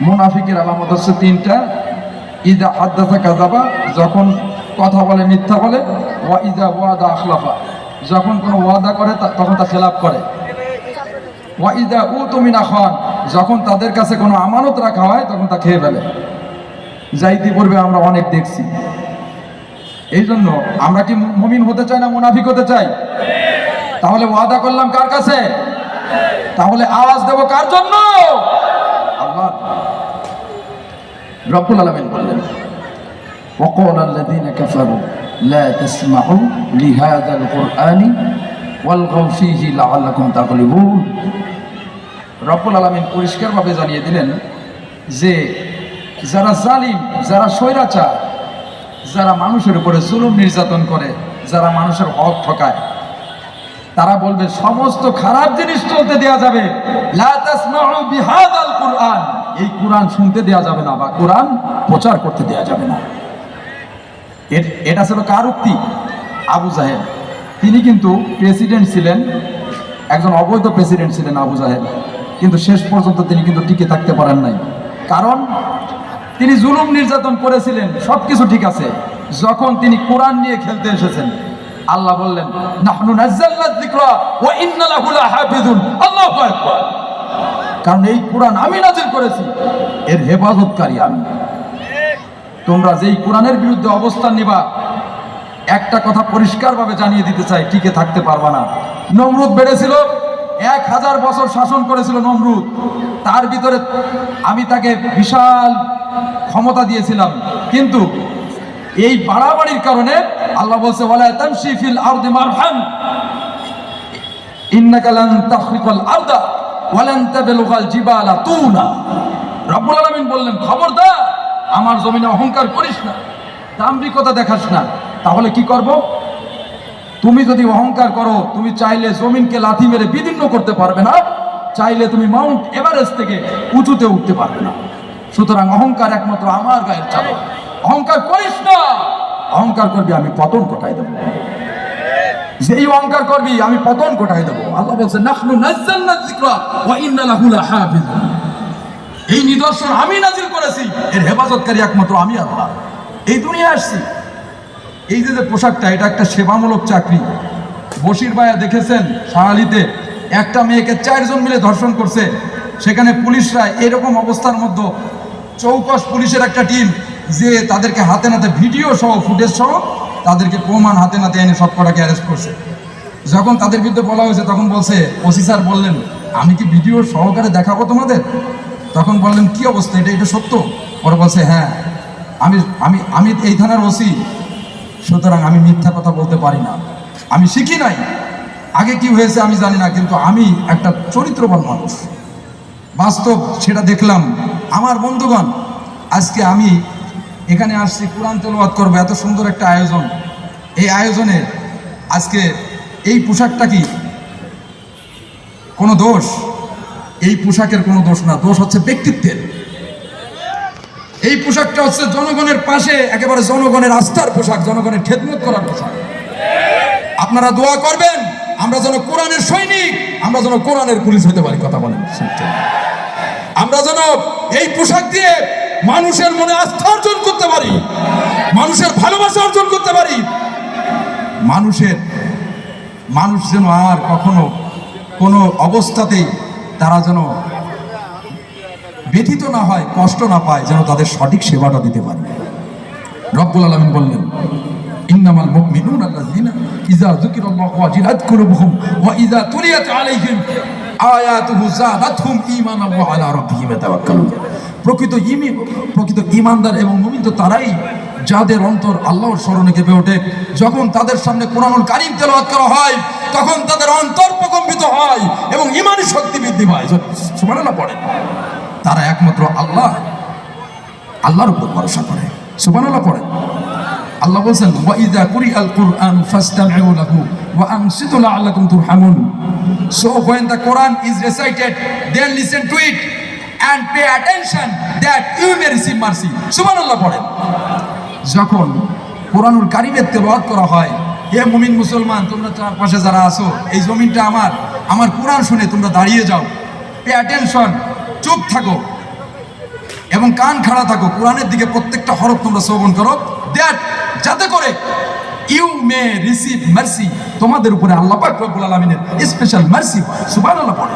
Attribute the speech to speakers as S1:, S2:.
S1: মুনাফিকের আলামত হচ্ছে তিনটা। ইদা হাদ্দাসা কাজাবা যখন কথা বলে, মিথ্যা বলে, ওয়া ইদা ওয়াদা আখলাফা। যখন কোনো ওয়াদা করে তখন তা খেলাপ করে। ওয়া ইদা উ তুমিনা খান যখন তাদের কাছে কোনো আমানত রাখা হয়, তখন তা খেয়ে ফেলে। যা ইতিপূর্বে আমরা অনেক দেখছি। এই জন্য আমরা কি মুমিন হতে চাই না মুনাফিক হতে চাই? তাহলে ওয়াদা করলাম কার কাছে? তাহলে আওয়াজ দেব কার জন্য? রব্বুল আলামিন বললেন وقال الذين كفروا لا تسمعوا لهذا القرآن والغوا فيه لعلكم تغلبون রব্বুল আলামিন পরিষ্কারভাবে জানিয়ে দিলেন যে যারা জালিম যারা স্বৈরাচার যারা মানুষের উপরে জুলুম নির্যাতন করে যারা মানুষের হক ঠকায় তারা বলবে সমস্ত খারাপ জিনিস চলতে দেয়া যাবে লা তাসমাউ বিহাদাল কুরআন এই কোরআন শুনতে দেয়া যাবে না বা কোরআন প্রচার করতে দেয়া যাবে না। এটা ছিল কার উক্তি? আবু জাহেদ তিনি কিন্তু প্রেসিডেন্ট ছিলেন, একজন অবৈধ প্রেসিডেন্ট ছিলেন আবু জাহেদ কিন্তু শেষ পর্যন্ত তিনি কিন্তু টিকে থাকতে পারেন নাই। কারণ তিনি জুলুম নির্যাতন করেছিলেন সব কিছু ঠিক আছে। যখন তিনি কোরআন নিয়ে খেলতে এসেছেন, আল্লাহ বললেন, নাহনু কারণ এই কোরআন আমি নাজিল করেছি। এর হেফাজতকারী আমি। তোমরা যেই কোরআনের বিরুদ্ধে অবস্থান নিবা, একটা কথা পরিষ্কারভাবে জানিয়ে দিতে চাই, টিকে থাকতে পারবা না। নমরুদ বেড়েছিল, এক হাজার বছর শাসন করেছিল নমরুদ। তার ভিতরে আমি তাকে বিশাল ক্ষমতা দিয়েছিলাম। কিন্তু এই বাড়াবাড়ির কারণে আল্লাহ বলছে, ওয়ালা ফিল আরদি মারহান বললেন আমার জমিনে অহংকার করিস না, দাম্ভিকতা দেখাস না। তাহলে কি করব? তুমি যদি অহংকার করো, তুমি চাইলে জমিনকে লাথি মেরে বিদীর্ণ করতে পারবে না, চাইলে তুমি মাউন্ট এভারেস্ট থেকে উঁচুতে উঠতে পারবে না। সুতরাং অহংকার একমাত্র আমার গায়ের চালক অহংকার করিস না, অহংকার করবি আমি, পতন কোটাই দেবো। যেই অহংকার করবি, আমি পতন কোটাই দেবো। আল্লাহ বলছে, নাহনু নাজ্জালনা যিকরা ওয়া ইন্না লাহু এই নিদর্শন আমি নাজিল করেছি, এর হেফাজতকারী একমাত্র আমি আল্লাহ। এই দুনিয়া আসছি। এই যে যে পোশাকটা, এটা একটা সেবামূলক চাকরি। বসির ভাইয়া দেখেছেন সাহালিতে একটা মেয়েকে চারজন মিলে ধর্ষণ করছে। সেখানে পুলিশরা এরকম অবস্থার মধ্যে চৌকস পুলিশের একটা টিম, যে তাদেরকে হাতে নাতে ভিডিও সহ, ফুটেজ সহ তাদেরকে প্রমাণ হাতে নাতে এনে সব কটাকে অ্যারেস্ট করছে। যখন তাদের বিরুদ্ধে বলা হয়েছে, তখন বলছে, ওসি স্যার বললেন, আমি কি ভিডিও সহকারে দেখাবো তোমাদের? তখন বললেন, কি অবস্থা? এটা এটা সত্য? ওরা বলছে হ্যাঁ আমি আমি আমি এই থানার ওসি, সুতরাং আমি মিথ্যা কথা বলতে পারি না। আমি শিখি নাই। আগে কি হয়েছে আমি জানি না, কিন্তু আমি একটা চরিত্রবান মানুষ। বাস্তব সেটা দেখলাম। আমার বন্ধুগণ, আজকে আমি এখানে আসছি, কোরআন তেলাওয়াত করব, এত সুন্দর একটা আয়োজন। এই আয়োজনে আজকে এই পোশাকটা কি? কোনো দোষ? এই পোশাকের কোনো দোষ না, দোষ হচ্ছে ব্যক্তিত্বের। এই পোশাকটা হচ্ছে জনগণের পাশে, একেবারে জনগণের আস্থার পোশাক, জনগণের খেদমত করার পোশাক। আপনারা দোয়া করবেন, আমরা যেন কোরআনের সৈনিক, আমরা যেন কোরআনের পুলিশ হতে পারি, কথা বলেন। আমরা যেন এই পোশাক দিয়ে মানুষের মনে আস্থা অর্জন করতে পারি। মানুষের ভালোবাসা অর্জন করতে পারি। মানুষের, মানুষ যেন আর কখনো কোনো অবস্থাতেই তারা যেন ব্যথিত না হয়, কষ্ট না পায়, যেন তাদের সঠিক সেবাটা দিতে পারে। রব্বুল আলামিন বললেন, ইন্নামাল মুমিনুনা আল্লাযিনা ইযা যুকিরাল্লাহু ওয়াজিলাত কুলুবুহুম ওয়া ইযা তুলিয়াত আলাইহিম আয়াতুহু যাদাতহুম ঈমানান ওয়া আলা রাব্বিহিম ইয়াতাওয়াক্কালুন। প্রকৃত ইমি, প্রকৃত ইমানদার এবং মুমিন তো তারাই যাদের অন্তর আল্লাহর স্মরণে কেঁপে ওঠে। যখন তাদের সামনে কোরআনুল কারিম তেলাওয়াত করা হয়, তখন তাদের অন্তর প্রকম্পিত হয় এবং ঈমানি শক্তি বৃদ্ধি পায়। সুবহানাল্লাহ পড়ে তারা একমাত্র আল্লাহ, আল্লাহর উপর ভরসা করে। সুবহানাল্লাহ পড়েন। আল্লাহ বলছেন, ওয়া ইযা কুরিআল কুরআন ফাসতামিউ লাহু ওয়া আনসিতু লাআল্লাকুম তুরহামুন। So when the quran is recited, then listen to it and pay attention that you may receive mercy. সুবহানাল্লাহ পড়েন। যখন কোরআনুল কারিমের তেলাওয়াত করা হয়, হে মুমিন মুসলমান, তোমরা চারপাশে যারা আছো, এই জমিনটা আমার আমার কোরআন শুনে তোমরা দাঁড়িয়ে যাও। পে অ্যাটেনশন চুপ থাকো। এবং কান খাড়া থাকো। কোরআনের দিকে প্রত্যেকটা হরফ তোমরা শ্রবণ করো। দ্যাট যাতে করে ইউ মে রিসিভ মার্সি তোমাদের উপরে আল্লাহ পাক রব্বুল স্পেশাল মার্সি সুবহানাল্লাহ পড়ে